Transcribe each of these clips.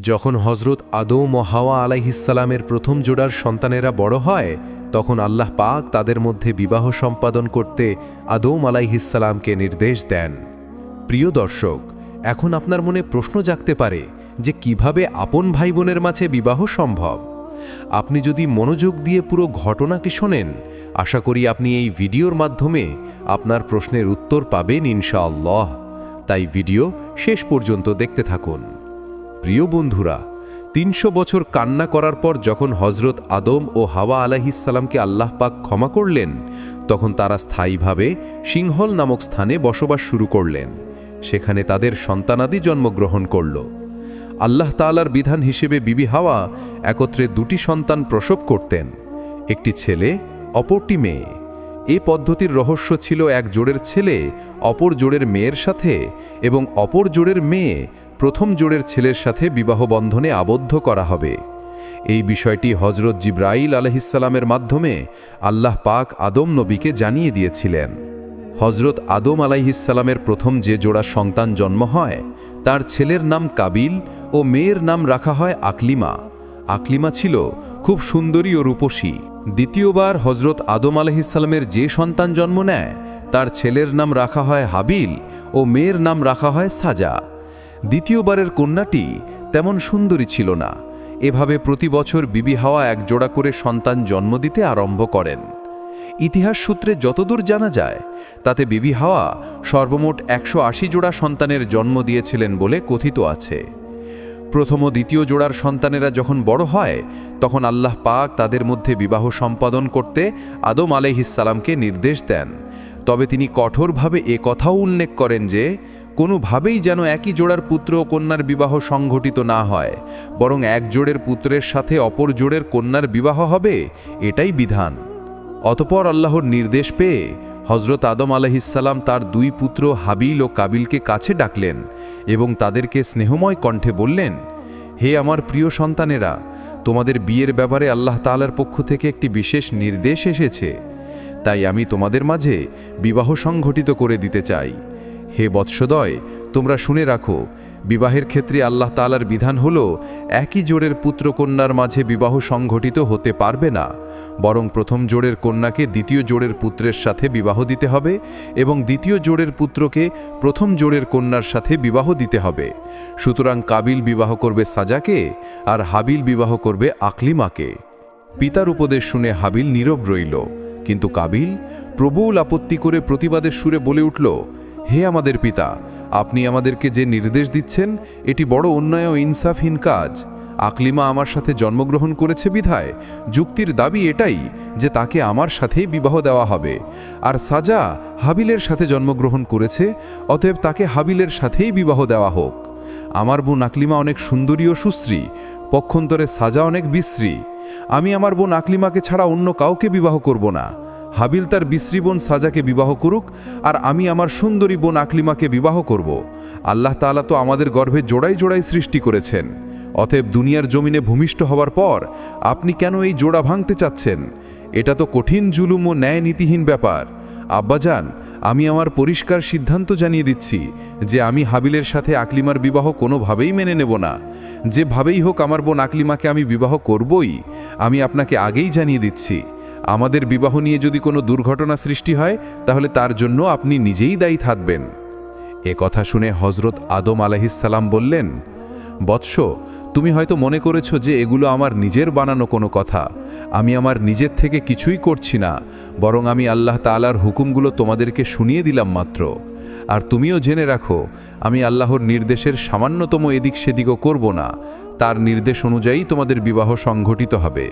যখন হজরত আদম ও হাওয়া আলাইহিসালামের প্রথম জোড়ার সন্তানেরা বড় হয়, তখন আল্লাহ পাক তাদের মধ্যে বিবাহ সম্পাদন করতে আদম আলাইহিসালামকে নির্দেশ দেন। প্রিয় দর্শক, এখন আপনার মনে প্রশ্ন জাগতে পারে যে কীভাবে আপন ভাই বোনের মাঝে বিবাহ সম্ভব? আপনি যদি মনোযোগ দিয়ে পুরো ঘটনাটি শোনেন, আশা করি আপনি এই ভিডিওর মাধ্যমে আপনার প্রশ্নের উত্তর পাবেন ইনশাআল্লাহ। তাই ভিডিও শেষ পর্যন্ত দেখতে থাকুন। প্রিয় বন্ধুরা, তিনশো বছর কান্না করার পর যখন হজরত আদম ও হাওয়া আলাহিসাল্লামকে আল্লাহ পাক ক্ষমা করলেন, তখন তারা স্থায়ীভাবে সিংহল নামক স্থানে বসবাস শুরু করলেন। সেখানে তাদের সন্তানাদি জন্মগ্রহণ করল। আল্লাহ তালার বিধান হিসেবে বিবি হাওয়া একত্রে দুটি সন্তান প্রসব করতেন, একটি ছেলে, অপরটি মেয়ে। এ পদ্ধতির রহস্য ছিল এক জোড়ের ছেলে, অপর জোড়ের মেয়ের সাথে, এবং অপর জোড়ের মেয়ে প্রথম জোড়ের ছেলের সাথে বিবাহ বন্ধনে আবদ্ধ করা হবে। এই বিষয়টি হজরত জিব্রাইল আলহিসাল্লামের মাধ্যমে আল্লাহ পাক আদম নবীকে জানিয়ে দিয়েছিলেন। হজরত আদম আলাইহিসাল্লামের প্রথম যে জোড়া সন্তান জন্ম হয়, তার ছেলের নাম কাবিল ও মেয়ের নাম রাখা হয় আকলিমা। আকলিমা ছিল খুব সুন্দরী ও রূপসী। দ্বিতীয়বার হজরত আদম আলহিসাল্লামের যে সন্তান জন্ম নেয়, তার ছেলের নাম রাখা হয় হাবিল ও মেয়ের নাম রাখা হয় সাজা। দ্বিতীয়বারের কন্যাটি তেমন সুন্দরী ছিল না। এভাবে প্রতি বছর বিবি হাওয়া এক জোড়া করে সন্তান জন্ম দিতে আরম্ভ করেন। ইতিহাস সূত্রে যতদূর জানা যায়, তাতে বিবি হাওয়া সর্বমোট একশো আশি জোড়া সন্তানের জন্ম দিয়েছিলেন বলে কথিত আছে। প্রথম ও দ্বিতীয় জোড়ার সন্তানেরা যখন বড় হয়, তখন আল্লাহ পাক তাদের মধ্যে বিবাহ সম্পাদন করতে আদম আলাইহিসালামকে নির্দেশ দেন। তবে তিনি কঠোরভাবে এ কথাও উল্লেখ করেন যে কোনোভাবেই যেন একই জোড়ার পুত্র ও কন্যার বিবাহ সংঘটিত না হয়, বরং এক জোড়ের পুত্রের সাথে অপর জোড়ের কন্যার বিবাহ হবে, এটাই বিধান। অতপর আল্লাহর নির্দেশ পেয়ে হজরত আদম আলহিসাল্লাম তার দুই পুত্র হাবিল ও কাবিলকে কাছে ডাকলেন এবং তাদেরকে স্নেহময় কণ্ঠে বললেন, হে আমার প্রিয় সন্তানেরা, তোমাদের বিয়ের ব্যাপারে আল্লাহ তাআলার পক্ষ থেকে একটি বিশেষ নির্দেশ এসেছে। তাই আমি তোমাদের মাঝে বিবাহ সংঘটিত করে দিতে চাই। হে বৎসদয়, তোমরা শুনে রাখো, বিবাহের ক্ষেত্রে আল্লাহ তালার বিধান হল, একই জোড়ের পুত্রকন্যার মাঝে বিবাহ সংঘটিত হতে পারবে না, বরং প্রথম জোড়ের কন্যাকে দ্বিতীয় জোড়ের পুত্রের সাথে বিবাহ দিতে হবে এবং দ্বিতীয় জোড়ের পুত্রকে প্রথম জোড়ের কন্যার সাথে বিবাহ দিতে হবে। সুতরাং কাবিল বিবাহ করবে সাজাকে আর হাবিল বিবাহ করবে আকলিমাকে। পিতার উপদেশ শুনে হাবিল নীরব রইল, কিন্তু কাবিল প্রবল আপত্তি করে প্রতিবাদের সুরে বলে উঠল হে আমাদের পিতা, আপনি আমাদেরকে যে নির্দেশ দিচ্ছেন, এটি বড় অন্যায় ও ইনসাফহীন কাজ। আকলিমা আমার সাথে জন্মগ্রহণ করেছে বিধায়, যুক্তির দাবি এটাই যে তাকে আমার সাথেই বিবাহ দেওয়া হবে। আর সাজা হাবিলের সাথে জন্মগ্রহণ করেছে, অতএব তাকে হাবিলের সাথেই বিবাহ দেওয়া হোক। আমার বোন আকলিমা অনেক সুন্দরী ও সুশ্রী, পক্ষান্তরে সাজা অনেক বিশ্রী। আমি আমার বোন আকলিমাকে ছাড়া অন্য কাউকে বিবাহ করব না। হাবিল তার বিশ্রী বোন সাজাকে বিবাহ করুক, আর আমি আমার সুন্দরী বোন আকলিমাকে বিবাহ করব। আল্লাহ তাআলা তো আমাদের গর্ভে জোড়াই জোড়াই সৃষ্টি করেছেন। অতএব দুনিয়ার জমিনে ভূমিষ্ঠ হওয়ার পর আপনি কেন এই জোড়া ভাঙতে চাচ্ছেন? এটা তো কঠিন জুলুম ও ন্যায় নীতিহীন ব্যাপার। আব্বাজান আমি আমার পরিষ্কার সিদ্ধান্ত জানিয়ে দিচ্ছি যে আমি হাবিলের সাথে আকলিমার বিবাহ কোনোভাবেই মেনে নেব না। যেভাবেই হোক আমার বোন আকলিমাকে আমি বিবাহ করবই, আমি আপনাকে আগেই জানিয়ে দিচ্ছি। আমাদের বিবাহ নিয়ে যদি কোনো দুর্ঘটনা সৃষ্টি হয়, তাহলে তার জন্য আপনি নিজেই দায়ী থাকবেন। এ কথা শুনে হজরত আদম আলাহিসাল্লাম বললেন, বৎস, তুমি হয়তো মনে করেছ যে এগুলো আমার নিজের বানানো কোনো কথা। আমি আমার নিজের থেকে কিছুই করছি না, বরং আমি আল্লাহ তালার হুকুমগুলো তোমাদেরকে শুনিয়ে দিলাম মাত্র। আর তুমিও জেনে রাখো, আমি আল্লাহর নির্দেশের সামান্যতম এদিক সেদিকও করব না। তার নির্দেশ অনুযায়ী তোমাদের বিবাহ সংঘটিত হবে।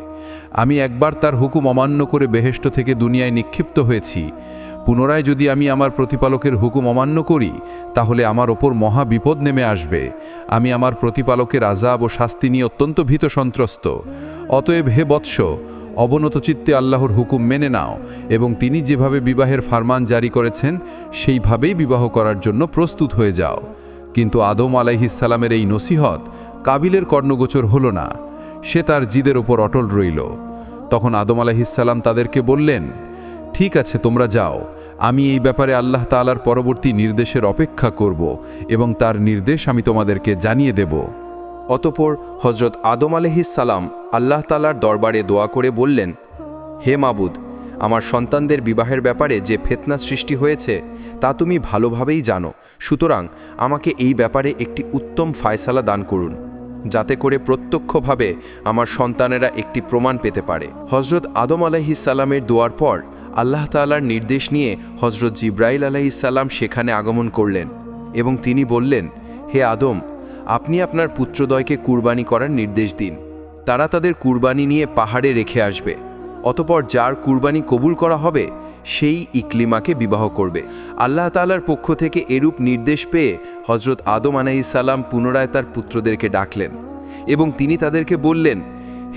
আমি একবার তার হুকুম অমান্য করে বেহেষ্ট থেকে দুনিয়ায় নিক্ষিপ্ত হয়েছি। পুনরায় যদি আমি আমার প্রতিপালকের হুকুম অমান্য করি, তাহলে আমার ওপর মহা বিপদ নেমে আসবে। আমি আমার প্রতিপালকের আজাব ও শাস্তি নিয়ে অত্যন্ত ভীত সন্ত্রস্ত। অতএব হে বৎস, অবনত চিত্তে আল্লাহর হুকুম মেনে নাও এবং তিনি যেভাবে বিবাহের ফারমান জারি করেছেন, সেইভাবেই বিবাহ করার জন্য প্রস্তুত হয়ে যাও। কিন্তু আদম আলাইহিসালামের এই নসিহত কাবিলের কর্ণগোচর হল না। সে তার জিদের ওপর অটল রইল। তখন আদম আলাইহিসাল্লাম তাদেরকে বললেন, ঠিক আছে, তোমরা যাও। আমি এই ব্যাপারে আল্লাহ তালার পরবর্তী নির্দেশের অপেক্ষা করব এবং তার নির্দেশ আমি তোমাদেরকে জানিয়ে দেব। অতপর হজরত আদম আলহিসাল্লাম আল্লাহ তালার দরবারে দোয়া করে বললেন, হে মাবুদ, আমার সন্তানদের বিবাহের ব্যাপারে যে ফেতনা সৃষ্টি হয়েছে, তা তুমি ভালোভাবেই জানো। সুতরাং আমাকে এই ব্যাপারে একটি উত্তম ফায়সালা দান করুন। যাতে করে প্রত্যক্ষভাবে আমার সন্তানেরা একটি প্রমাণ পেতে পারে। হজরত আদম আলাইহিসাল্লামের দোয়ার পর আল্লাহ তাআলার নির্দেশ নিয়ে হজরত জিব্রাইল আলাইহিসাল্লাম সেখানে আগমন করলেন এবং তিনি বললেন, হে আদম, আপনি আপনার পুত্রদয়কে কুরবানি করার নির্দেশ দিন। তারা তাদের কুরবানি নিয়ে পাহাড়ে রেখে আসবে। অতপর যার কুরবানি কবুল করা হবে সেই ইকলিমাকে বিবাহ করবে। আল্লাহ তাআলার পক্ষ থেকে এরূপ নির্দেশ পেয়ে হজরত আদম আলাইসাল্লাম পুনরায় তার পুত্রদেরকে ডাকলেন এবং তিনি তাদেরকে বললেন,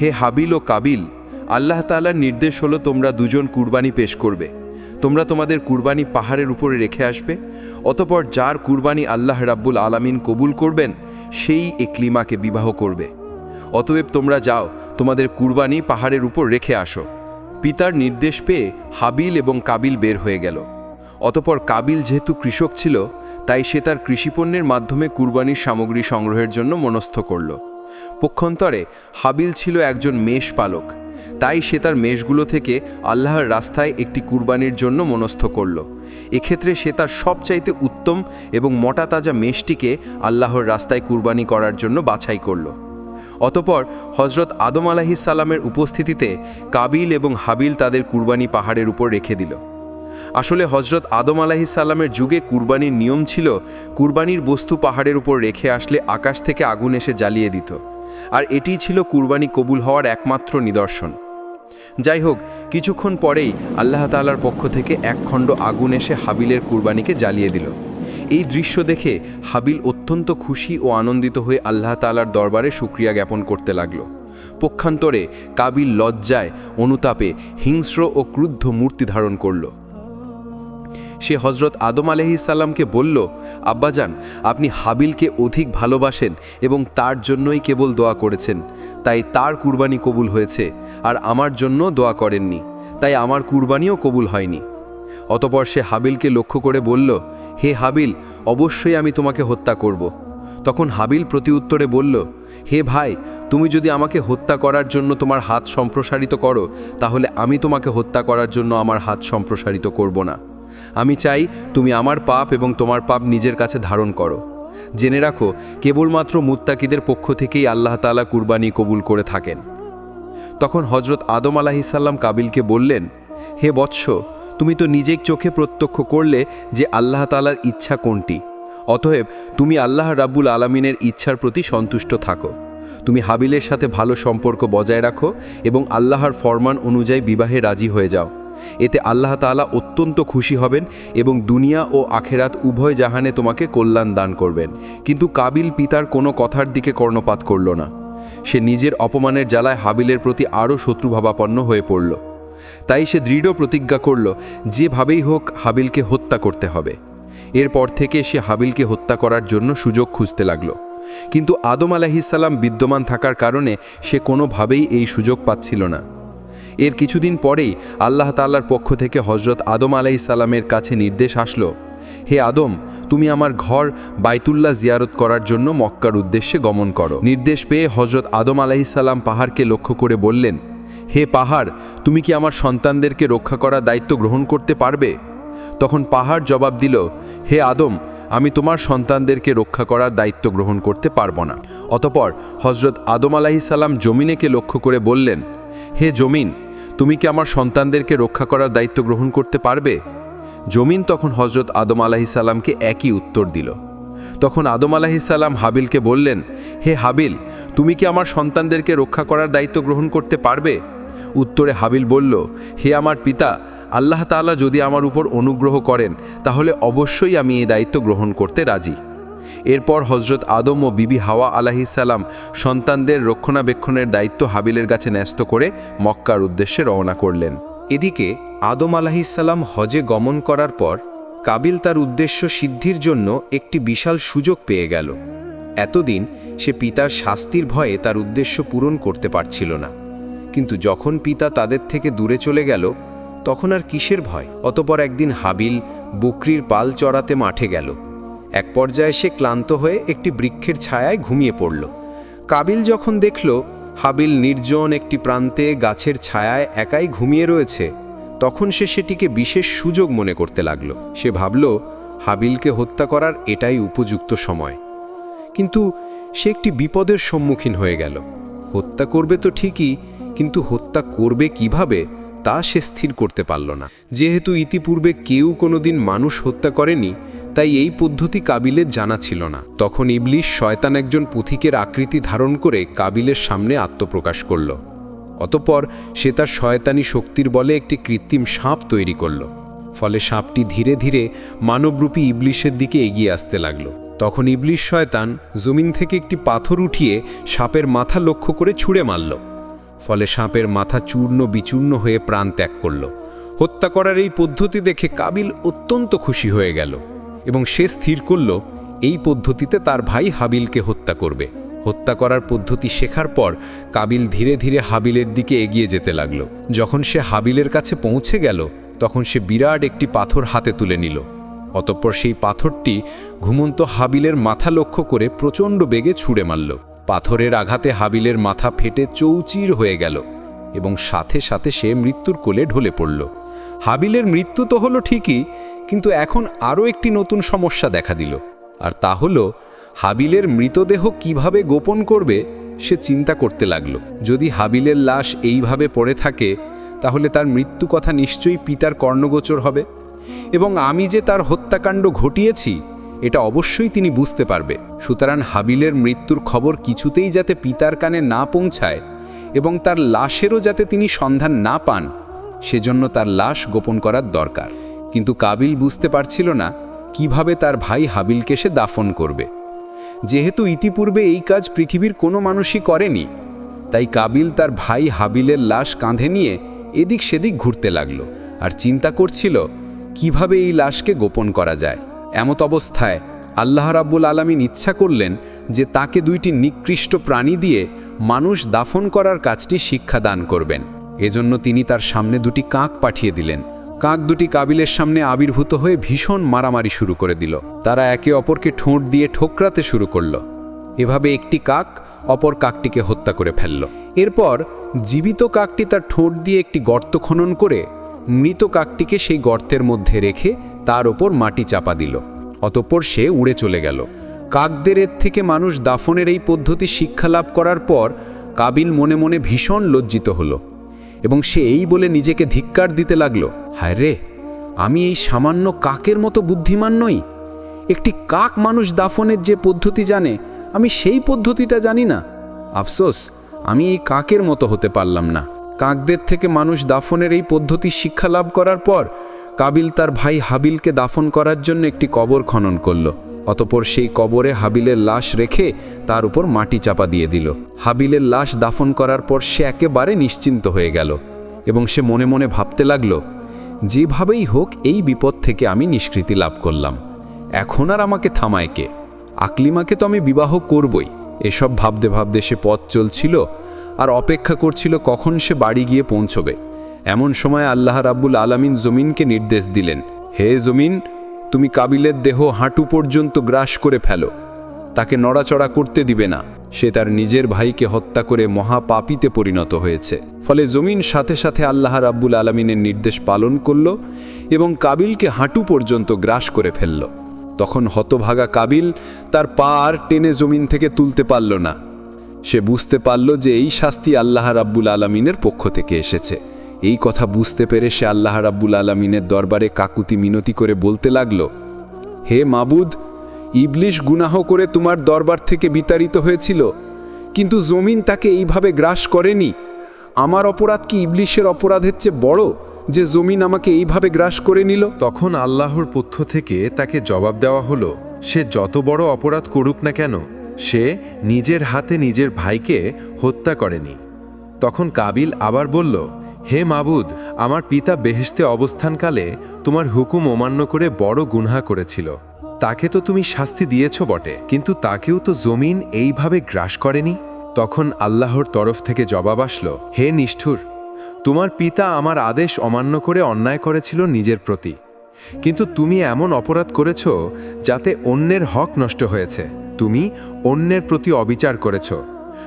হে হাবিল ও কাবিল, আল্লাহ তাআলার নির্দেশ হলো তোমরা দুজন কুরবানি পেশ করবে। তোমরা তোমাদের কুরবানি পাহাড়ের উপরে রেখে আসবে, অতপর যার কুরবানি আল্লাহ রাব্বুল আলামিন কবুল করবেন, সেই একলিমাকে বিবাহ করবে। অতএব তোমরা যাও, তোমাদের কুরবানি পাহাড়ের উপর রেখে আসো। পিতার নির্দেশ পেয়ে হাবিল এবং কাবিল বের হয়ে গেল। অতপর কাবিল যেহেতু কৃষক ছিল, তাই সে তার কৃষিপণ্যের মাধ্যমে কুরবানির সামগ্রী সংগ্রহের জন্য মনস্থ করল। পক্ষান্তরে হাবিল ছিল একজন মেষ পালক, তাই সে তার মেষগুলো থেকে আল্লাহর রাস্তায় একটি কুরবানির জন্য মনস্থ করল। এক্ষেত্রে সে তার সবচাইতে উত্তম এবং মোটা তাজা মেষটিকে আল্লাহর রাস্তায় কুরবানি করার জন্য বাছাই করল। অতপর হজরত আদম আলাহি আলাহিসাল্লামের উপস্থিতিতে কাবিল এবং হাবিল তাদের কুরবানি পাহাড়ের উপর রেখে দিল। আসলে হজরত আদম আলাহি আলাহিসাল্লামের যুগে কুরবানির নিয়ম ছিল, কুরবানির বস্তু পাহাড়ের উপর রেখে আসলে আকাশ থেকে আগুন এসে জ্বালিয়ে দিত। আর এটি ছিল কুরবানি কবুল হওয়ার একমাত্র নিদর্শন। যাই হোক, কিছুক্ষণ পরেই আল্লাহ তাআলার পক্ষ থেকে এক খণ্ড আগুন এসে হাবিলের কুরবানিকে জ্বালিয়ে দিল। এই দৃশ্য দেখে হাবিল অত্যন্ত খুশি ও আনন্দিত হয়ে আল্লাহ তাআলার দরবারে সুক্রিয়া জ্ঞাপন করতে লাগল। পক্ষান্তরে কাবিল লজ্জায়, অনুতাপে, হিংস্র ও ক্রুদ্ধ মূর্তি ধারণ করল। সে হজরত আদম আলহিসাল্লামকে বলল, আব্বাজান, আপনি হাবিলকে অধিক ভালোবাসেন এবং তার জন্যই কেবল দোয়া করেছেন। তাই তার কুরবানি কবুল হয়েছে আর আমার জন্য দোয়া করেননি। তাই আমার কুরবানিও কবুল হয়নি। অতপর সে হাবিলকে লক্ষ্য করে বলল হে হাবিল, অবশ্যই আমি তোমাকে হত্যা করব। তখন হাবিল প্রতিউত্তরে বলল, হে ভাই, তুমি যদি আমাকে হত্যা করার জন্য তোমার হাত সম্প্রসারিত করো, তাহলে আমি তোমাকে হত্যা করার জন্য আমার হাত সম্প্রসারিত করব না। আমি চাই তুমি আমার পাপ এবং তোমার পাপ নিজের কাছে ধারণ করো। জেনে রাখো, কেবলমাত্র মুত্তাকিদের পক্ষ থেকেই আল্লাহ তাআলা কুরবানি কবুল করে থাকেন। তখন হজরত আদম আলাহিসাল্লাম কাবিলকে বললেন, হে বৎস তুমি তো নিজের চোখে প্রত্যক্ষ করলে যে আল্লাহ তালার ইচ্ছা কোনটি। অতএব তুমি আল্লাহ রাব্বুল আলমিনের ইচ্ছার প্রতি সন্তুষ্ট থাকো। তুমি হাবিলের সাথে ভালো সম্পর্ক বজায় রাখো এবং আল্লাহর ফরমান অনুযায়ী বিবাহে রাজি হয়ে যাও। এতে আল্লাহ তাআলা অত্যন্ত খুশি হবেন এবং দুনিয়া ও আখেরাত উভয় জাহানে তোমাকে কল্যাণ দান করবেন। কিন্তু কাবিল পিতার কোনো কথার দিকে কর্ণপাত করল না। সে নিজের অপমানের জ্বালায় হাবিলের প্রতি আরও শত্রুভাবাপন্ন হয়ে পড়ল। তাই সে দৃঢ় প্রতিজ্ঞা করল, যেভাবেই হোক হাবিলকে হত্যা করতে হবে। এরপর থেকে সে হাবিলকে হত্যা করার জন্য সুযোগ খুঁজতে লাগল। কিন্তু আদম আলাহিসাল্লাম বিদ্যমান থাকার কারণে সে কোনোভাবেই এই সুযোগ পাচ্ছিল না। এর কিছুদিন পরেই আল্লাহ তাল্লার পক্ষ থেকে হজরত আদম আলাইসাল্লামের কাছে নির্দেশ আসলো, হে আদম, তুমি আমার ঘর বাইতুল্লাহ জিয়ারত করার জন্য মক্কার উদ্দেশ্যে গমন করো। নির্দেশ পেয়ে হজরত আদম আলাইসাল্লাম পাহাড়কে লক্ষ্য করে বললেন হে পাহাড়, তুমি কি আমার সন্তানদেরকে রক্ষা করার দায়িত্ব গ্রহণ করতে পারবে? তখন পাহাড় জবাব দিল, হে আদম, আমি তোমার সন্তানদেরকে রক্ষা করার দায়িত্ব গ্রহণ করতে পারব না। অতপর হজরত আদম আলাহিসাল্লাম জমিনেকে লক্ষ্য করে বললেন, হে জমিন, তুমি কি আমার সন্তানদেরকে রক্ষা করার দায়িত্ব গ্রহণ করতে পারবে? জমিন তখন হজরত আদম আলাহি আলাহিসাল্লামকে একই উত্তর দিল। তখন আদম আলাহি আলাহিসাল্লাম হাবিলকে বললেন, হে হাবিল, তুমি কি আমার সন্তানদেরকে রক্ষা করার দায়িত্ব গ্রহণ করতে পারবে? উত্তরে হাবিল বলল, হে আমার পিতা, আল্লাহ তাআলা যদি আমার উপর অনুগ্রহ করেন, তাহলে অবশ্যই আমি এই দায়িত্ব গ্রহণ করতে রাজি। এরপর হজরত আদম ও বিবি হাওয়া আলাহিসাল্লাম সন্তানদের রক্ষণাবেক্ষণের দায়িত্ব হাবিলের কাছে ন্যস্ত করে মক্কার উদ্দেশ্যে রওনা করলেন। এদিকে আদম আলাহিসাল্লাম হজে গমন করার পর কাবিল তার উদ্দেশ্য সিদ্ধির জন্য একটি বিশাল সুযোগ পেয়ে গেল। এতদিন সে পিতার শাস্তির ভয়ে তার উদ্দেশ্য পূরণ করতে পারছিল না। কিন্তু যখন পিতা তাদের থেকে দূরে চলে গেল, তখন আর কিসের ভয়? অতপর একদিন হাবিল বকরির পাল চড়াতে মাঠে গেল। এক পর্যায়ে সে ক্লান্ত হয়ে একটি বৃক্ষের ছায়ায় ঘুমিয়ে পড়ল। কাবিল যখন দেখল হাবিল নির্জন একটি প্রান্তে গাছের ছায়ায় একাই ঘুমিয়ে রয়েছে, তখন সে সেটিকে বিশেষ সুযোগ মনে করতে লাগল। সে ভাবল, হাবিলকে হত্যা করার এটাই উপযুক্ত সময়। কিন্তু সে একটি বিপদের সম্মুখীন হয়ে গেল। হত্যা করবে তো ঠিকই কিন্তু হত্যা করবে কীভাবে, তা সে স্থির করতে পারল না। যেহেতু ইতিপূর্বে কেউ কোনোদিন মানুষ হত্যা করেনি, তাই এই পদ্ধতি কাবিলের জানা ছিল না। তখন ইবলিশ শয়তান একজন পুথিকের আকৃতি ধারণ করে কাবিলের সামনে আত্মপ্রকাশ করল। অতপর সে তার শয়তানি শক্তির বলে একটি কৃত্রিম সাপ তৈরি করল। ফলে সাপটি ধীরে ধীরে মানবরূপী ইবলিশের দিকে এগিয়ে আসতে লাগল। তখন ইবলিশ শয়তান জমিন থেকে একটি পাথর উঠিয়ে সাপের মাথা লক্ষ্য করে ছুঁড়ে মারল। ফলে সাপের মাথা চূর্ণ বিচূর্ণ হয়ে প্রাণ ত্যাগ করল। হত্যা করার এই পদ্ধতি দেখে কাবিল অত্যন্ত খুশি হয়ে গেল এবং সে স্থির করল, এই পদ্ধতিতে তার ভাই হাবিলকে হত্যা করবে। হত্যা করার পদ্ধতি শেখার পর কাবিল ধীরে ধীরে হাবিলের দিকে এগিয়ে যেতে লাগল। যখন সে হাবিলের কাছে পৌঁছে গেল, তখন সে বিরাট একটি পাথর হাতে তুলে নিল। অতঃপর সেই পাথরটি ঘুমন্ত হাবিলের মাথা লক্ষ্য করে প্রচণ্ড বেগে ছুঁড়ে মারল। পাথরের আঘাতে হাবিলের মাথা ফেটে চৌচির হয়ে গেল এবং সাথে সাথে সে মৃত্যুর কোলে ঢলে পড়ল। হাবিলের মৃত্যু তো হলো ঠিকই, কিন্তু এখন আরও একটি নতুন সমস্যা দেখা দিল। আর তা হলো, হাবিলের মৃতদেহ কীভাবে গোপন করবে সে চিন্তা করতে লাগল। যদি হাবিলের লাশ এইভাবে পড়ে থাকে, তাহলে তার মৃত্যু কথা নিশ্চয়ই পিতার কর্ণগোচর হবে। এবং আমি যে তার হত্যাকাণ্ড ঘটিয়েছি এটা অবশ্যই তিনি বুঝতে পারবে। সুতরাং হাবিলের মৃত্যুর খবর কিছুতেই যাতে পিতার কানে না পৌঁছায় এবং তার লাশেরও যাতে তিনি সন্ধান না পান, সেজন্য তার লাশ গোপন করার দরকার। কিন্তু কাবিল বুঝতে পারছিল না কীভাবে তার ভাই হাবিলকে সে দাফন করবে। যেহেতু ইতিপূর্বে এই কাজ পৃথিবীর কোনো মানুষই করেনি, তাই কাবিল তার ভাই হাবিলের লাশ কাঁধে নিয়ে এদিক সেদিক ঘুরতে লাগল আর চিন্তা করছিল কীভাবে এই লাশকে গোপন করা যায়। এমত অবস্থায় আল্লাহ রাব্বুল আলমিন ইচ্ছা করলেন যে তাকে দুইটি নিকৃষ্ট প্রাণী দিয়ে মানুষ দাফন করার কাজটি শিক্ষা দান করবেন। এজন্য তিনি তার সামনে দুটি কাক পাঠিয়ে দিলেন। কাক দুটি কাবিলের সামনে আবির্ভূত হয়ে ভীষণ মারামারি শুরু করে দিল। তারা একে অপরকে ঠোঁট দিয়ে ঠোকরাতে শুরু করল। এভাবে একটি কাক অপর কাকটিকে হত্যা করে ফেলল। এরপর জীবিত কাকটি তার ঠোঁট দিয়ে একটি গর্ত খনন করে মৃত কাকটিকে সেই গর্তের মধ্যে রেখে তার ওপর মাটি চাপা দিল। অতঃপর সে উড়ে চলে গেল। কাকদের এর থেকে মানুষ দাফনের এই পদ্ধতি শিক্ষা লাভ করার পর কাবিল মনে মনে ভীষণ লজ্জিত হলো এবং সে এই বলে নিজেকে ধিক্কার দিতে লাগল, হায় রে, আমি এই সামান্য কাকের মতো বুদ্ধিমান নই? একটি কাক মানুষ দাফনের যে পদ্ধতি জানে, আমি সেই পদ্ধতিটা জানি না। আফসোস, আমি এই কাকের মতো হতে পারলাম না। কাকদের থেকে মানুষ দাফনের এই পদ্ধতি শিক্ষা লাভ করার পর কাবিল তার ভাই হাবিলকে দাফন করার জন্য একটি কবর খনন করল। অতপর সেই কবরে হাবিলের লাশ রেখে তার উপর মাটি চাপা দিয়ে দিল। হাবিলের লাশ দাফন করার পর সে একেবারে নিশ্চিন্ত হয়ে গেল এবং সে মনে মনে ভাবতে লাগল, যেভাবেই হোক, এই বিপদ থেকে আমি নিষ্কৃতি লাভ করলাম। এখন আর আমাকে থামায় কে? আকলিমাকে তো আমি বিবাহ করবই। এসব ভাবতে ভাবতে সে পথ চলছিল আর অপেক্ষা করছিল কখন সে বাড়ি গিয়ে পৌঁছবে। এমন সময় আল্লাহ রাব্বুল আলামিন জমিনকে নির্দেশ দিলেন, হে জমিন, তুমি কাবিলের দেহ হাঁটু পর্যন্ত গ্রাস করে ফেলো। তাকে নড়াচড়া করতে দিবে না। সে তার নিজের ভাইকে হত্যা করে মহাপাপিতে পরিণত হয়েছে। ফলে জমিন সাথে সাথে আল্লাহ রাব্বুল আলমিনের নির্দেশ পালন করল এবং কাবিলকে হাঁটু পর্যন্ত গ্রাস করে ফেলল। তখন হতভাগা কাবিল তার পা আর টেনে জমিন থেকে তুলতে পারল না। সে বুঝতে পারল যে এই শাস্তি আল্লাহ রাব্বুল আলমিনের পক্ষ থেকে এসেছে। এই কথা বুঝতে পেরে সে আল্লাহ রাব্বুল আলমিনের দরবারে কাকুতি মিনতি করে বলতে লাগল, হে মাবুদ, ইবলিশ গুনাহ করে তোমার দরবার থেকে বিতাড়িত হয়েছিল, কিন্তু জমিন তাকে এইভাবে গ্রাস করেনি। আমার অপরাধ কি ইবলিশের অপরাধের চেয়ে বড় যে জমিন আমাকে এইভাবে গ্রাস করে নিল? তখন আল্লাহর পক্ষ থেকে তাকে জবাব দেওয়া হলো, সে যত বড় অপরাধ করুক না কেন, সে নিজের হাতে নিজের ভাইকে হত্যা করেনি। তখন কাবিল আবার বলল হে মাবুদ, আমার পিতা বেহেশতে অবস্থানকালে তোমার হুকুম অমান্য করে বড় গুনহা করেছিল। তাকে তো তুমি শাস্তি দিয়েছ বটে, কিন্তু তাকেও তো জমিন এইভাবে গ্রাস করেনি? তখন আল্লাহর তরফ থেকে জবাব আসলো, হে নিষ্ঠুর, তোমার পিতা আমার আদেশ অমান্য করে অন্যায় করেছিল নিজের প্রতি। কিন্তু তুমি এমন অপরাধ করেছ যাতে অন্যের হক নষ্ট হয়েছে। তুমি অন্যের প্রতি অবিচার করেছ।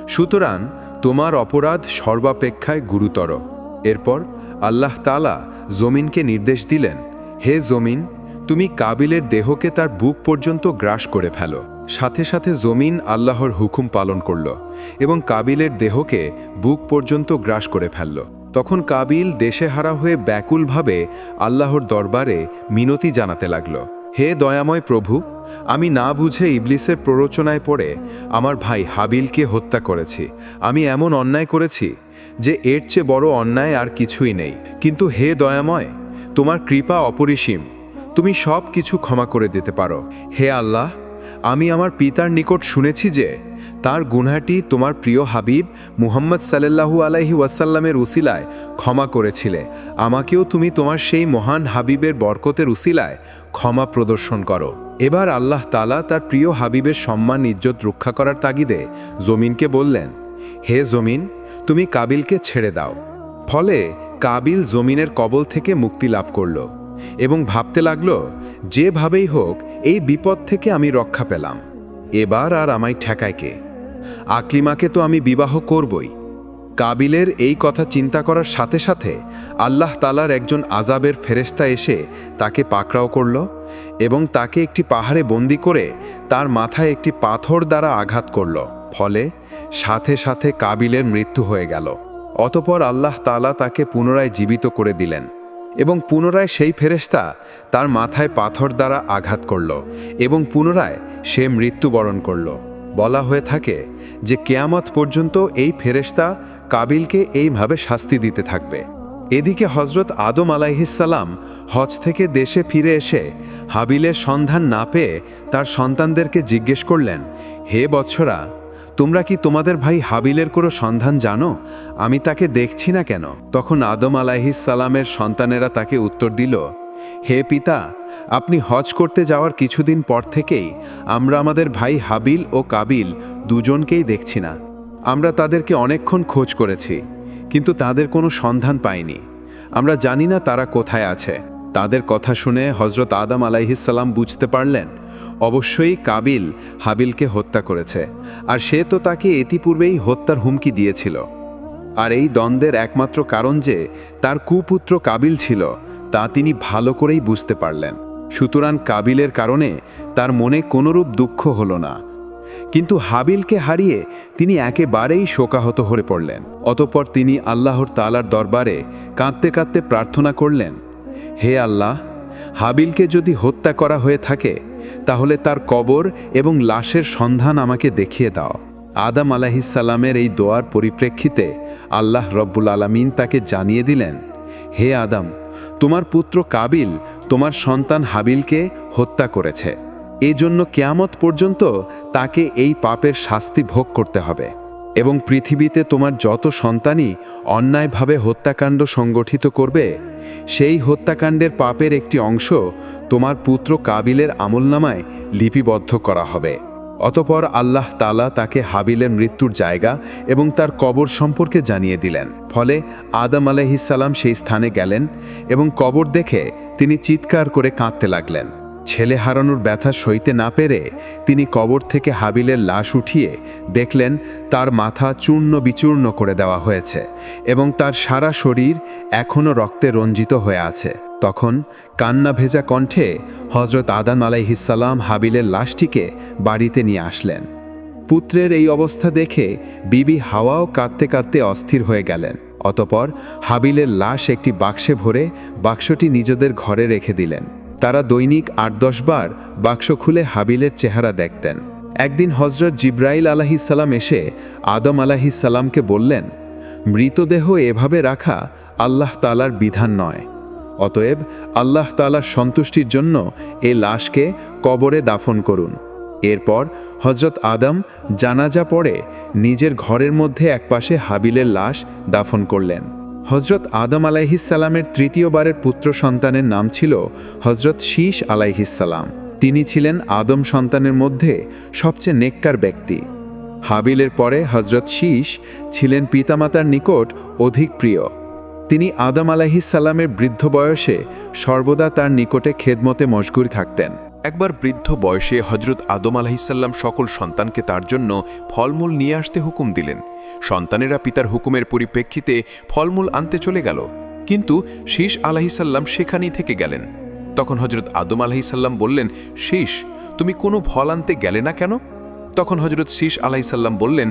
সুতরাং তোমার অপরাধ সর্বাপেক্ষায় গুরুতর। এরপর আল্লাহ তালা জমিনকে নির্দেশ দিলেন, হে জমিন, তুমি কাবিলের দেহকে তার বুক পর্যন্ত গ্রাস করে ফেলো। সাথে সাথে জমিন আল্লাহর হুকুম পালন করল এবং কাবিলের দেহকে বুক পর্যন্ত গ্রাস করে ফেলল। তখন কাবিল দেশে হারা হয়ে ব্যাকুলভাবে আল্লাহর দরবারে মিনতি জানাতে লাগল, হে দয়াময় প্রভু, আমি না বুঝে ইবলিসের প্ররোচনায় পড়ে আমার ভাই হাবিলকে হত্যা করেছি। আমি এমন অন্যায় করেছি যে এর চেয়ে বড় অন্যায় আর কিছুই নেই। কিন্তু হে দয়াময়, তোমার কৃপা অপরিসীম। তুমি সব কিছু ক্ষমা করে দিতে পারো। হে আল্লাহ, আমি আমার পিতার নিকট শুনেছি যে তার গুনহাটি তোমার প্রিয় হাবিব মুহাম্মদ সাল্লাল্লাহু আলাইহি ওয়াসাল্লামের উসিলায় ক্ষমা করেছিলে। আমাকেও তুমি তোমার সেই মহান হাবিবের বরকতের উসিলায় ক্ষমা প্রদর্শন করো। এবার আল্লাহ তালা তার প্রিয় হাবিবের সম্মান, ইজ্জত রক্ষা করার তাগিদে জমিনকে বললেন হে জমিন, তুমি কাবিলকে ছেড়ে দাও। ফলে কাবিল জমিনের কবল থেকে মুক্তি লাভ করল এবং ভাবতে লাগল, যেভাবেই হোক, এই বিপদ থেকে আমি রক্ষা পেলাম। এবার আর আমায় ঠেকায় কে? আকলিমাকে তো আমি বিবাহ করবই। কাবিলের এই কথা চিন্তা করার সাথে সাথে আল্লাহ তালার একজন আজাবের ফেরেস্তা এসে তাকে পাকড়াও করল এবং তাকে একটি পাহাড়ে বন্দি করে তার মাথায় একটি পাথর দ্বারা আঘাত করল। ফলে সাথে সাথে কাবিলের মৃত্যু হয়ে গেল। অতপর আল্লাহ তালা তাকে পুনরায় জীবিত করে দিলেন এবং পুনরায় সেই ফেরেশতা তার মাথায় পাথর দ্বারা আঘাত করল এবং পুনরায় সে মৃত্যুবরণ করল। বলা হয়ে থাকে যে কেয়ামত পর্যন্ত এই ফেরেশতা কাবিলকে এইভাবে শাস্তি দিতে থাকবে। এদিকে হজরত আদম আলাইহিসাল্লাম হজ থেকে দেশে ফিরে এসে হাবিলের সন্ধান না পেয়ে তার সন্তানদেরকে জিজ্ঞেস করলেন, হে বৎসরা তোমরা কি তোমাদের ভাই হাবিলের কোনো সন্ধান জানো? আমি তাকে দেখছি না কেন? তখন আদম সালামের সন্তানেরা তাকে উত্তর দিল, হে পিতা, আপনি হজ করতে যাওয়ার কিছুদিন পর থেকেই আমরা আমাদের ভাই হাবিল ও কাবিল দুজনকেই দেখছি না। আমরা তাদেরকে অনেকক্ষণ খোঁজ করেছি, কিন্তু তাদের কোনো সন্ধান পাইনি। আমরা জানি না তারা কোথায় আছে। তাদের কথা শুনে হজরত আদম আলাইহিসাল্লাম বুঝতে পারলেন অবশ্যই কাবিল হাবিলকে হত্যা করেছে, আর সে তো তাকে ইতিপূর্বেই হত্যার হুমকি দিয়েছিল। আর এই দ্বন্দ্বের একমাত্র কারণ যে, তার কুপুত্র কাবিল ছিল, তা তিনি ভালো করেই বুঝতে পারলেন। সুতরাং কাবিলের কারণে তার মনে কোনরূপ দুঃখ হল না। কিন্তু হাবিলকে হারিয়ে তিনি একেবারেই শোকাহত হয়ে পড়লেন। অতঃপর তিনি আল্লাহর তালার দরবারে কাঁদতে কাঁদতে প্রার্থনা করলেন, হে আল্লাহ, হাবিলকে যদি হত্যা করা হয়ে থাকে তাহলে তার কবর এবং লাশের সন্ধান আমাকে দেখিয়ে দাও। আদাম আলাহিসাল্লামের এই দোয়ার পরিপ্রেক্ষিতে আল্লাহ রব্বুল আলমিন তাকে জানিয়ে দিলেন, হে আদাম, তোমার পুত্র কাবিল তোমার সন্তান হাবিলকে হত্যা করেছে। এজন্য কেয়ামত পর্যন্ত তাকে এই পাপের শাস্তি ভোগ করতে হবে। এবং পৃথিবীতে তোমার যত সন্তানই অন্যায়ভাবে হত্যাকাণ্ড সংগঠিত করবে, সেই হত্যাকাণ্ডের পাপের একটি অংশ তোমার পুত্র কাবিলের আমলনামায় লিপিবদ্ধ করা হবে। অতপর আল্লাহ তালা তাকে হাবিলের মৃত্যুর জায়গা এবং তার কবর সম্পর্কে জানিয়ে দিলেন। ফলে আদম আলহিসাল্লাম সেই স্থানে গেলেন এবং কবর দেখে তিনি চিৎকার করে কাঁদতে লাগলেন। ছেলে হারানোর ব্যথা সইতে না পেরে তিনি কবর থেকে হাবিলের লাশ উঠিয়ে দেখলেন তার মাথা চূর্ণ বিচূর্ণ করে দেওয়া হয়েছে এবং তার সারা শরীর এখনও রক্তে রঞ্জিত হয়ে আছে। তখন কান্না ভেজা কণ্ঠে হজরত আদাম আলাইহিসাল্লাম হাবিলের লাশটিকে বাড়িতে নিয়ে আসলেন। পুত্রের এই অবস্থা দেখে বিবি হাওয়াও কাঁদতে কাঁদতে অস্থির হয়ে গেলেন। অতপর হাবিলের লাশ একটি বাক্সে ভরে বাক্সটি নিজেদের ঘরে রেখে দিলেন। তারা দৈনিক আট দশ বার বাক্স খুলে হাবিলের চেহারা দেখতেন। একদিন হজরত জিব্রাইল আলাহিসাল্লাম এসে আদম আলাহিসাল্লামকে বললেন, মৃতদেহ এভাবে রাখা আল্লাহ তালার বিধান নয়। অতএব আল্লাহ তালার সন্তুষ্টির জন্য এ লাশকে কবরে দাফন করুন। এরপর হজরত আদম জানাজা পড়ে নিজের ঘরের মধ্যে একপাশে হাবিলের লাশ দাফন করলেন। হজরত আদম আলাইহিসাল্লামের তৃতীয়বারের পুত্র সন্তানের নাম ছিল হজরত শীষ আলাইহিসাল্লাম তিনি ছিলেন আদম সন্তানের মধ্যে সবচেয়ে নেককার ব্যক্তি। হাবিলের পরে হজরত শীষ ছিলেন পিতামাতার নিকট অধিক প্রিয়। তিনি আদম আলাহিসাল্লামের বৃদ্ধ বয়সে সর্বদা তার নিকটে খেদমতে মশগুর থাকতেন। একবার বৃদ্ধ বয়সে হজরত আদম আলাহিসাল্লাম সকল সন্তানকে তার জন্য ফলমূল নিয়ে আসতে হুকুম দিলেন। সন্তানেরা পিতার হুকুমের পরিপ্রেক্ষিতে ফলমূল আনতে চলে গেল। কিন্তু শীষ আলাহিসাল্লাম সেখানেই থেকে গেলেন। তখন হজরত আদম আলাহিসাল্লাম বললেন, শীষ, তুমি কোনো ফল আনতে গেলে না কেন? তখন হজরত শীষ আলাহিসাল্লাম বললেন,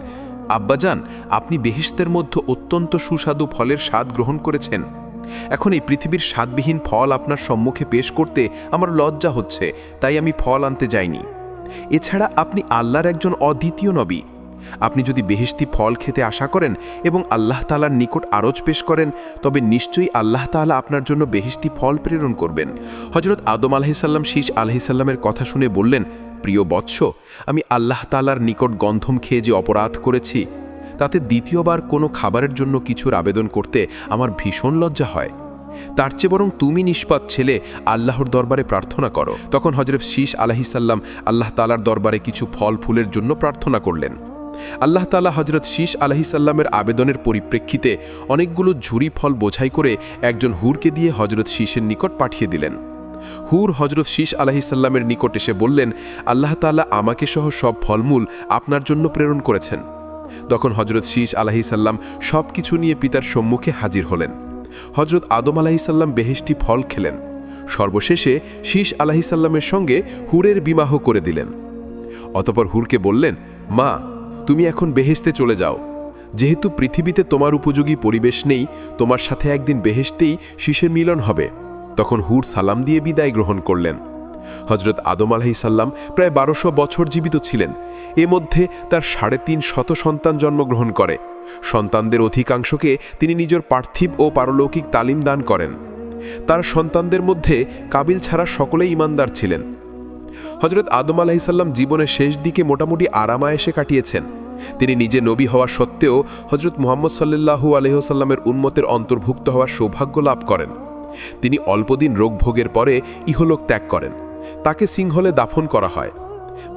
আব্বাজান, আপনি বেহিস্তের মধ্যে অত্যন্ত সুস্বাদু ফলের স্বাদ গ্রহণ করেছেন। এখন এই পৃথিবীর স্বাদবিহীন ফল আপনার সম্মুখে পেশ করতে আমার লজ্জা হচ্ছে, তাই আমি ফল আনতে যাইনি। এছাড়া আপনি আল্লাহর একজন অদ্বিতীয় নবী। আপনি যদি বেহেশতি ফল খেতে আশা করেন এবং আল্লাহ তালার নিকট আরজ পেশ করেন, তবে নিশ্চয়ই আল্লাহ তাআলা আপনার জন্য বেহেশতি ফল প্রেরণ করবেন। হজরত আদম আলহিসাল্লাম শীষ আলহিসাল্লামের কথা শুনে বললেন, প্রিয় বৎস, আমি আল্লাহ তালার নিকট গন্ধম খেয়ে যে অপরাধ করেছি তাতে দ্বিতীয়বার কোনো খাবারের জন্য কিছুর আবেদন করতে আমার ভীষণ লজ্জা হয়। তার চেয়ে বরং তুমি নিষ্পাত ছেলে আল্লাহর দরবারে প্রার্থনা করো। তখন হজরত শীষ আলাহিসাল্লাম আল্লাহ তালার দরবারে কিছু ফল ফুলের জন্য প্রার্থনা করলেন। আল্লাহ তালা হজরত শীষ আলাহিসাল্লামের আবেদনের পরিপ্রেক্ষিতে অনেকগুলো ঝুরি ফল বোঝাই করে একজন হুরকে দিয়ে হজরত শীষের নিকট পাঠিয়ে দিলেন। হুর হজরত শীষ আলাহিসাল্লামের নিকট এসে বললেন, আল্লাহ তালা আমাকে সহ সব ফলমূল আপনার জন্য প্রেরণ করেছেন। তখন হজরত শীষ আলাহিসাল্লাম সব কিছু নিয়ে পিতার সম্মুখে হাজির হলেন। হজরত আদম আলাহিসাল্লাম বেহেশটি ফল খেলেন। সর্বশেষে শীষ আলাহিসাল্লামের সঙ্গে হুরের বিবাহ করে দিলেন। অতপর হুরকে বললেন, মা, তুমি এখন বেহেশতে চলে যাও। যেহেতু পৃথিবীতে তোমার উপযোগী পরিবেশ নেই, তোমার সাথে একদিন বেহেশতেই শীষের মিলন হবে। তখন হুর সালাম দিয়ে বিদায় গ্রহণ করলেন। হজরত আদম আলাহিসাল্লাম প্রায় বারোশো বছর জীবিত ছিলেন। এ মধ্যে তার সাড়ে তিন শত সন্তান জন্মগ্রহণ করে। সন্তানদের অধিকাংশকে তিনি নিজের পার্থিব ও পারলৌকিক তালিম দান করেন। তার সন্তানদের মধ্যে কাবিল ছাড়া সকলেই ইমানদার ছিলেন। হজরত আদম আলাহিসাল্লাম জীবনের শেষ দিকে মোটামুটি আরামায়েসে কাটিয়েছেন। তিনি নিজে নবী হওয়া সত্ত্বেও হজরত মোহাম্মদ সাল্লাহু আলহিহসাল্লামের উন্মতের অন্তর্ভুক্ত হওয়ার সৌভাগ্য লাভ করেন। তিনি অল্পদিন রোগভোগের পরে ইহলোক ত্যাগ করেন। তাকে সিংহলে দাফন করা হয়।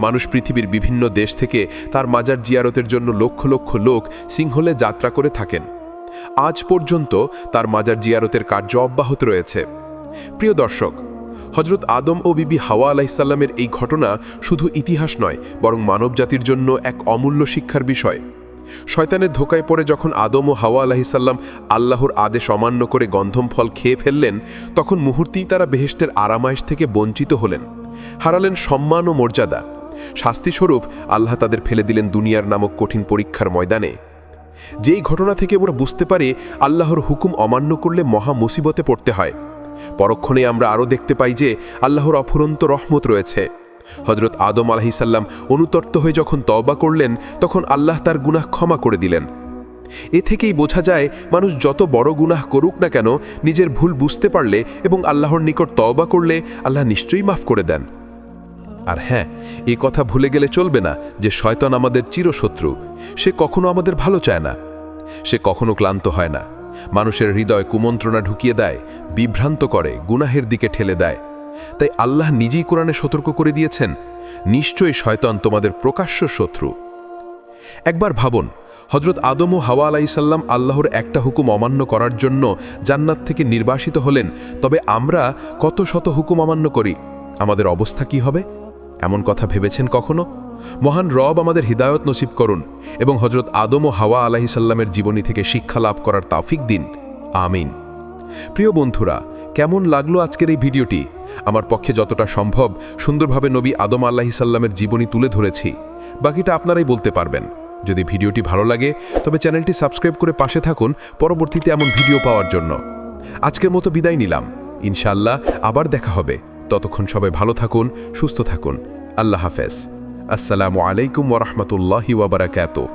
মানুষ পৃথিবীর বিভিন্ন দেশ থেকে তার মাজার জিয়ারতের জন্য লক্ষ লক্ষ লোক সিংহলে যাত্রা করে থাকেন। আজ পর্যন্ত তার মাজার জিয়ারতের কার্য অব্যাহত রয়েছে। প্রিয় দর্শক হজরত আদম ও বিবি হাওয়া আলাহিসাল্লামের এই ঘটনা শুধু ইতিহাস নয়, বরং মানবজাতির জন্য এক অমূল্য শিক্ষার বিষয়। শয়তানের ধোকায় পড়ে যখন আদম ও হাওয়া আলাহিসাল্লাম আল্লাহর আদেশ অমান্য করে গন্ধম ফল খেয়ে ফেললেন, তখন মুহূর্তেই তারা বেহেস্টের আরামায়েশ থেকে বঞ্চিত হলেন। হারালেন সম্মান ও মর্যাদা। শাস্তিস্বরূপ আল্লাহ তাদের ফেলে দিলেন দুনিয়ার নামক কঠিন পরীক্ষার ময়দানে। যেই ঘটনা থেকে ওরা বুঝতে পারে আল্লাহর হুকুম অমান্য করলে মহা মুসিবতে পড়তে হয়। পরক্ষণে আমরা আরও দেখতে পাই যে আল্লাহর অফুরন্ত রহমত রয়েছে। হজরত আদম আলাহিসাল্লাম অনুতপ্ত হয়ে যখন তওবা করলেন, তখন আল্লাহ তার গুনাহ ক্ষমা করে দিলেন। এ থেকেই বোঝা যায়, মানুষ যত বড় গুনাহ করুক না কেন, নিজের ভুল বুঝতে পারলে এবং আল্লাহর নিকট তওবা করলে আল্লাহ নিশ্চয়ই মাফ করে দেন। আর হ্যাঁ এই কথা ভুলে গেলে চলবে না যে শয়তন আমাদের চিরশত্রু। সে কখনো আমাদের ভালো চায় না। সে কখনো ক্লান্ত হয় না। মানুষের হৃদয় কুমন্ত্রণা ঢুকিয়ে দেয়, বিভ্রান্ত করে, গুনাহের দিকে ঠেলে দেয়। তাই আল্লাহ নিজেই কোরআনে সতর্ক করে দিয়েছেন, নিশ্চয়ই শয়তান তোমাদের প্রকাশ্য শত্রু। একবার ভাবুন হজরত আদম ও হাওয়া আলাইসাল্লাম আল্লাহর একটা হুকুম অমান্য করার জন্য জান্নাত থেকে নির্বাসিত হলেন, তবে আমরা কত শত হুকুম অমান্য করি, আমাদের অবস্থা কি হবে? এমন কথা ভেবেছেন কখনো? মহান রব আমাদের হৃদায়ত নসিব করুন এবং হজরত আদম ও হাওয়া আলাহিসাল্লামের জীবনী থেকে শিক্ষা লাভ করার তাফিক দিন। আমিন। প্রিয় বন্ধুরা, কেমন লাগল আজকের এই ভিডিওটি? আমার পক্ষে যতটা সম্ভব সুন্দরভাবে নবী আদম আল্লাহিসাল্লামের জীবনী তুলে ধরেছি। বাকিটা আপনারাই বলতে পারবেন। যদি ভিডিওটি ভালো লাগে, তবে চ্যানেলটি সাবস্ক্রাইব করে পাশে থাকুন পরবর্তীতে এমন ভিডিও পাওয়ার জন্য। আজকের মতো বিদায় নিলাম। ইনশাআল্লাহ আবার দেখা হবে। ততক্ষণ সবাই ভালো থাকুন, সুস্থ থাকুন। আল্লাহ হাফেজ। আসসালামু আলাইকুম ওরহমতুল্লাহি ওবরাকাত